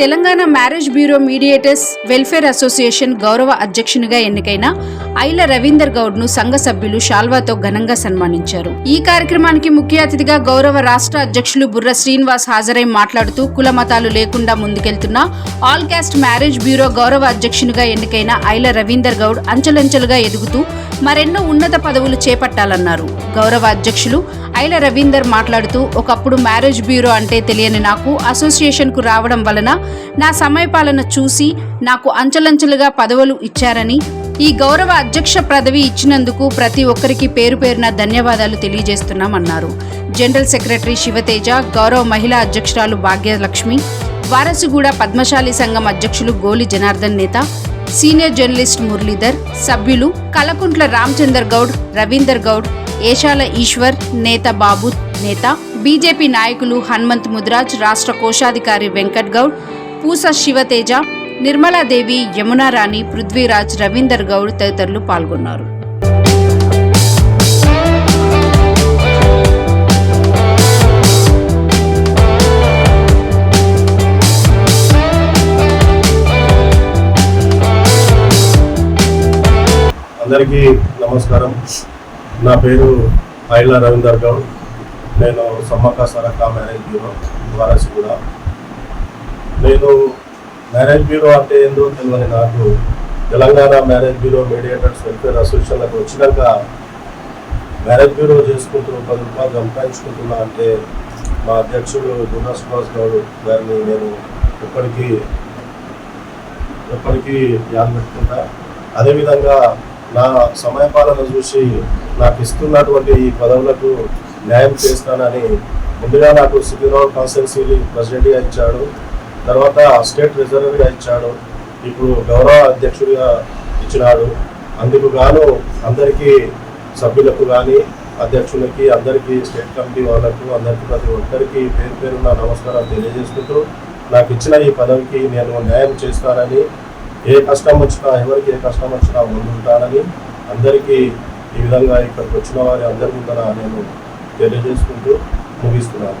Telangana marriage bureau mediators welfare association గౌరవ అధ్యక్షునిగా ఎన్నికైన ఐల రవీందర్ గౌడ్ను సంఘ సభ్యులు షాల్వాతో ఘనంగా సన్మానించారు. ఈ కార్యక్రమానికి ముఖ్య అతిథిగా గౌరవ రాష్ట్ర అధ్యక్షులు బుర్ర శ్రీనివాస్ హాజరై మాట్లాడుతూ కుల మతాలు లేకుండా ముందుకెళ్తున్న ఆల్ క్యాస్ట్ మ్యారేజ్ బ్యూరో గౌరవ అధ్యక్షునిగా ఎన్నికైన ఐల రవీందర్ గౌడ్ అంచెలంచెలుగా ఎదుగుతూ మరెన్నో ఉన్నత పదవులు చేపట్టాలన్నారు. గౌరవ అధ్యక్షులు ఐల రవీందర్ మాట్లాడుతూ ఒకప్పుడు మ్యారేజ్ బ్యూరో అంటే తెలియని నాకు అసోసియేషన్కు రావడం వలన నా సమయపాలన చూసి నాకు అంచెలంచెలుగా పదవులు ఇచ్చారని ఈ గౌరవ అధ్యక్ష పదవి ఇచ్చినందుకు ప్రతి ఒక్కరికి పేరు పేరున ధన్యవాదాలు తెలియజేస్తున్నామన్నారు. జనరల్ సెక్రటరీ శివతేజ గౌరవ మహిళా అధ్యక్షురాలు భాగ్యలక్ష్మి వారసుగూడ పద్మశాలి సంఘం అధ్యక్షులు గోలి జనార్దన్ నేత సీనియర్ జర్నలిస్ట్ మురళీధర్ సభ్యులు కలకుంట్ల రామచందర్ గౌడ్ రవీందర్ గౌడ్ ఏషాల ఈశ్వర్ నేత బాబు నేత బీజేపీ నాయకులు హనుమంత్ ముద్రాజ్ రాష్ట్ర కోశాధికారి వెంకట్ గౌడ్ పూస శివతేజ నిర్మలాదేవి యమునారాణి పృథ్వీరాజ్ రవీందర్ గౌడ్ తదితరులు పాల్గొన్నారు. అందరికీ నమస్కారం. నా పేరు ఐల రవీందర్ గౌడ్. నేను సమ్మక్క సరక్క మ్యారేజ్ బ్యూరో వారసిగూడ నేను మ్యారేజ్ బ్యూరో అంటే ఏందో తెలియని నాకు Telangana marriage bureau mediators welfare అసోసియేషన్లకు వచ్చినాక మ్యారేజ్ బ్యూరో చేసుకుంటూ పది రూపాయలు సంపాదించుకుంటున్నా అంటే మా అధ్యక్షుడు గున్నా సుభాష్ గౌడ్ గారిని నేను ఎప్పటికీ ఎప్పటికీ ధ్యానం పెట్టుకుంటా. అదేవిధంగా నా సమయపాలన చూసి నాకు ఇస్తున్నటువంటి ఈ పదవులకు న్యాయం చేస్తానని ముందుగా నాకు సికింద్రాబాద్ కాన్స్టిట్యున్సీ ప్రెసిడెంట్గా ఇచ్చాడు తర్వాత స్టేట్ ట్రెజరర్గా ఇచ్చాడు ఇప్పుడు గౌరవ అధ్యక్షుడిగా ఇచ్చినాడు. అందుకు గాను అందరికీ సభ్యులకు కానీ అధ్యక్షులకి అందరికీ స్టేట్ కమిటీ వాళ్ళకు అందరికీ ప్రతి ఒక్కరికి పేరు పేరున నమస్కారం తెలియజేసుకుంటూ నాకు ఇచ్చిన ఈ పదవికి నేను న్యాయం చేస్తానని ఏ కష్టం వచ్చినా ఎవరికి ఏ కష్టం వచ్చినా ముందుంటానని అందరికీ ఈ విధంగా ఇక్కడికి వచ్చిన వారి అందరి ముందర నేను తెలియజేసుకుంటూ ముగిస్తున్నాను.